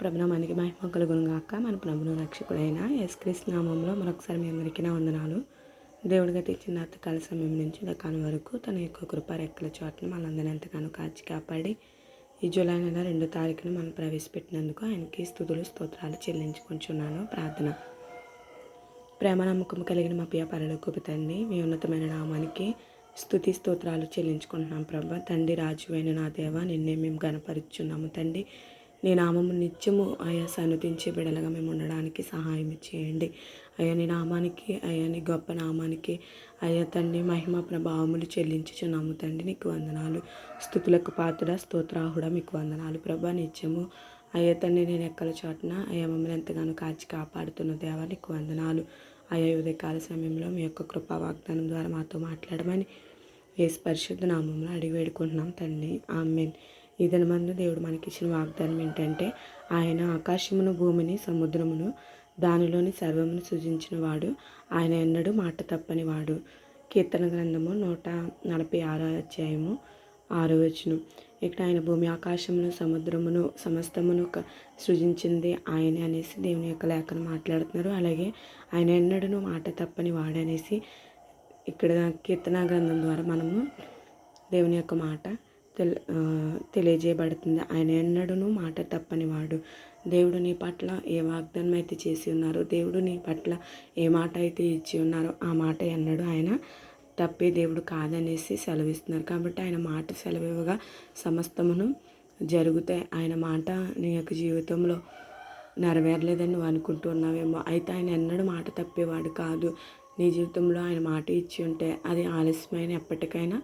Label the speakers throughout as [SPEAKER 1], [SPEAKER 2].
[SPEAKER 1] ప్రభునామానికి మహిమ కలుగునుగాక. మన ప్రభును రక్షకుడైన ఎస్క్రీస్ నామంలో మరొకసారి మీ అందరికీ నా వందనాలు. దేవుడిగా తెచ్చిన అర్థకాల సమయం నుంచి దకాని వరకు తన యొక్క కృప రెక్కల చోట్ల మనందరినీ ఎంతగానో కాచి కాపాడి ఈ జూలై నెల రెండో తారీఖున మనం ప్రవేశపెట్టినందుకు ఆయనకి స్థుతులు స్తోత్రాలు చెల్లించుకుంటున్నాను. ప్రార్థన. ప్రేమ నమ్మకం కలిగిన మా ప్రియ తండ్రి మీ ఉన్నతమైన నామానికి స్థుతి స్తోత్రాలు చెల్లించుకుంటున్నాం ప్రభా. తండ్రి రాజు నా దేవ నిన్నే మేము గనపరుచున్నాము తండ్రి. నీ నామము నిత్యము ఆయా సన్నతించే బిడలుగా మేము ఉండడానికి సహాయం చేయండి. అయ్యా నీ నామానికి అయ్యా నీ గొప్ప నామానికి అయ్యా తండ్రి మహిమ ప్రభావములు చెల్లించుచున్నాము తండ్రి నీకు వందనాలు. స్థుతులకు పాత్ర స్తోత్రాహుడ మీకు వందనాలు. ప్రభా నిత్యము అయ్యా తండ్రి నేను ఎక్కల చోటన అయ్యా మమ్మల్ని ఎంతగానో కాచి కాపాడుతున్న దేవా నీకు వందనాలు. అయ్యా ఉదయకాల సమయంలో మీ యొక్క కృపా వాగ్దానం ద్వారా మాతో మాట్లాడమని ఏ పరిశుద్ధ నామంలో అడిగి వేడుకుంటున్నాం తండ్రి. ఆమెన్. ఇదనమందు దేవుడు మనకిచ్చిన వాగ్దానం ఏంటంటే ఆయన ఆకాశమును భూమిని సముద్రమును దానిలోని సర్వమును సృజించిన వాడు. ఆయన ఎన్నడూ మాట తప్పని వాడు. కీర్తన గ్రంథము నూట నలభై ఆరో అధ్యాయము ఆరో వచనం. ఇక్కడ ఆయన భూమి ఆకాశమును సముద్రమును సమస్తమును సృజించింది ఆయన అనేసి దేవుని యొక్క లేఖను మాట్లాడుతున్నారు. అలాగే ఆయన ఎన్నడూ మాట తప్పని వాడనేసి ఇక్కడ కీర్తన గ్రంథం ద్వారా మనము దేవుని యొక్క మాట తెల్ తెలియజేయబడుతుంది. ఆయన ఎన్నడూనూ మాట తప్పని వాడు. దేవుడు నీ పట్ల ఏ వాగ్దానం అయితే చేసి ఉన్నారో దేవుడు నీ పట్ల ఏ మాట అయితే ఇచ్చి ఉన్నారో ఆ మాట ఎన్నడూ ఆయన తప్పే దేవుడు కాదనేసి సెలవిస్తున్నారు. కాబట్టి ఆయన మాట సెలవివ్వగా సమస్తమును జరుగుతాయి. ఆయన మాట నీ యొక్క జీవితంలో నెరవేరలేదని నువ్వు అనుకుంటూ ఉన్నావేమో. అయితే ఆయన ఎన్నడూ మాట తప్పేవాడు కాదు. నీ జీవితంలో ఆయన మాట ఇచ్చి ఉంటే అది ఆలస్యమైన ఎప్పటికైనా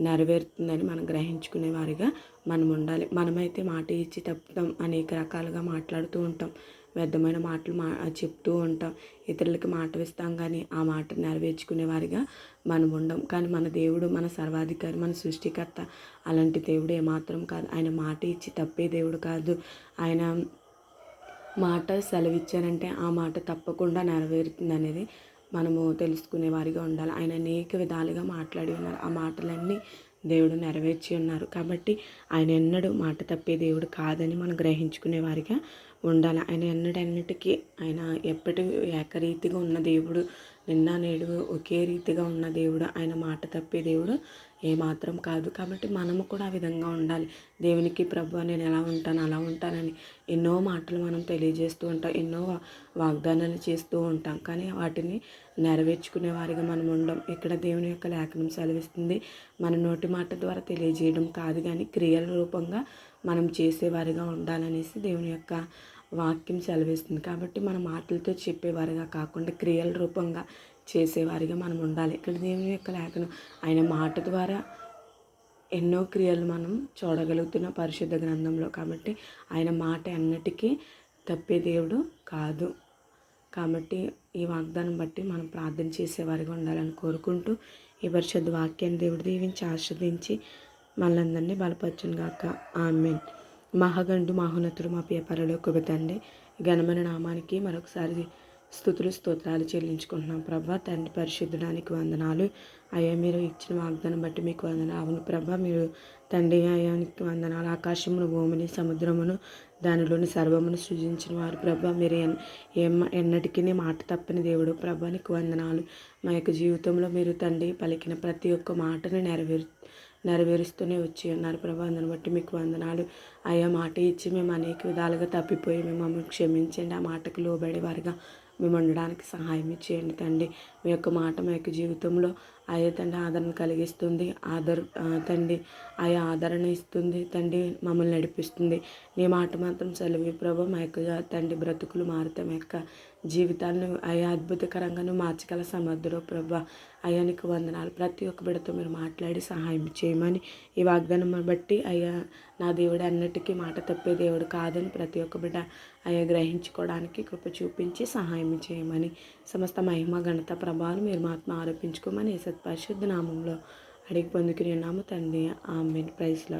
[SPEAKER 1] నెరవేరుతుందని మనం గ్రహించుకునే వారిగా మనం ఉండాలి. మనమైతే మాట ఇచ్చి తప్పుతాం అనేక రకాలుగా మాట్లాడుతూ ఉంటాం. వ్యర్థమైన మాటలు మా చెప్తూ ఉంటాం. ఇతరులకి మాట ఇస్తాం కానీ ఆ మాట నెరవేర్చుకునే వారిగా మనం ఉండం. కానీ మన దేవుడు మన సర్వాధికారి మన సృష్టికర్త అలాంటి దేవుడు ఏమాత్రం కాదు. ఆయన మాట ఇచ్చి తప్పే దేవుడు కాదు. ఆయన మాట సెలవిచ్చారంటే ఆ మాట తప్పకుండా నెరవేరుతుంది అనేది మనము తెలుసుకునే వారిగా ఉండాలి. ఆయన అనేక విధాలుగా మాట్లాడి ఉన్నారు. ఆ మాటలన్నీ దేవుడు నెరవేర్చి ఉన్నారు. కాబట్టి ఆయన ఎన్నడూ మాట తప్పే దేవుడు కాదని మనం గ్రహించుకునే వారిగా ఉండాలి. ఆయన ఎన్నడన్నిటికీ ఆయన ఎప్పటి ఏకరీతిగా ఉన్న దేవుడు నిన్న నేడు ఒకే రీతిగా ఉన్న దేవుడు ఆయన మాట తప్పే దేవుడు ఏమాత్రం కాదు. కాబట్టి మనము కూడా ఆ విధంగా ఉండాలి. దేవునికి ప్రభు నేను ఎలా ఉంటాను అలా ఉంటానని ఎన్నో మాటలు మనం తెలియజేస్తూ ఉంటాం ఎన్నో వాగ్దానాలు చేస్తూ ఉంటాం. కానీ వాటిని నెరవేర్చుకునే వారిగా మనం ఉండం. ఇక్కడ దేవుని యొక్క లేఖనం సెలవిస్తుంది? మన నోటి మాట ద్వారా తెలియజేయడం కాదు. కానీ క్రియల రూపంగా మనం చేసేవారిగా ఉండాలనేసి దేవుని యొక్క వాక్యం సెలవిస్తుంది. కాబట్టి మన మాటలతో చెప్పేవారిగా కాకుండా క్రియల రూపంగా చేసేవారిగా మనం ఉండాలి. ఇక్కడ దేవుని యొక్క లేఖనం ఆయన మాట ద్వారా ఎన్నో క్రియలు మనం చూడగలుగుతున్న పరిశుద్ధ గ్రంథంలో. కాబట్టి ఆయన మాట అన్నిటికీ తప్పే దేవుడు కాదు. కాబట్టి ఈ వాగ్దానం బట్టి మనం ప్రార్థన చేసేవారిగా ఉండాలని కోరుకుంటూ ఈ పరిశుద్ధ వాక్యాన్ని దేవుడు దీవించి ఆస్వాదించి మనందరినీ బలపరచునుగాక. ఆమెన్. మహాగండు మహోన్నతుడు మా పేపరలో కుబతండి ఘనమైన నామానికి మరొకసారి స్థుతులు స్తోత్రాలు చెల్లించుకుంటున్నాం. ప్రభా తండ్రి పరిశుద్ధడానికి వందనాలు. అయ్యా మీరు ఇచ్చిన వాగ్దానం బట్టి మీకు వందనాలు. అవును ప్రభా మీరు తండ్రి అయానికి వందనాలు. ఆకాశమును భూమిని సముద్రమును దానిలోని సర్వమును సృజించిన వారు ప్రభా మీరు ఎన్- ఎన్నటికీ మాట తప్పని దేవుడు. ప్రభా నీకు వందనాలు. మా యొక్క జీవితంలో మీరు తండ్రి పలికిన ప్రతి ఒక్క మాటను నెరవేరు నెరవేరుస్తూనే వచ్చి ఉన్నారు. ప్రభా అందుని బట్టి మీకు వందనాలు. అయ్యా మాట ఇచ్చి మేము అనేక విధాలుగా తప్పిపోయి మేము మమ్మల్ని క్షమించండి. ఆ మాటకు లోబడే వారిగా మేము ఉండడానికి సహాయం చేయండి తండ్రి. మీ యొక్క మాట మీ యొక్క జీవితంలో అయ్యే తండ్రి ఆదరణ కలిగిస్తుంది. ఆదర్ తండ్రి ఆయా ఆదరణ ఇస్తుంది. తండ్రి మమ్మల్ని నడిపిస్తుంది. నీ మాట మాత్రం సెలవు ప్రభు. మా యొక్క తండ్రి బ్రతుకులు మారితే మా యొక్క జీవితాలను అయా అద్భుతకరంగా నువ్వు మార్చగల సమర్థుడు ప్రభా. అయానికి వందనాలు. ప్రతి ఒక్క బిడతో మీరు మాట్లాడి సహాయం చేయమని ఈ వాగ్దానం బట్టి అయ్యా నా దేవుడు అన్నిటికీ మాట తప్పే దేవుడు కాదని ప్రతి ఒక్క బిడ్డ అయ్యా గ్రహించుకోవడానికి కృప చూపించి సహాయం చేయమని సమస్త మహిమ ఘనత ప్రభాను మీరు మాత్రం ఆరోపించుకోమని సత్పరిశుద్ధ నామంలో అడిగి పొందుకుని ఉన్నాము తండ్రి. ఆమె ప్రైస్లో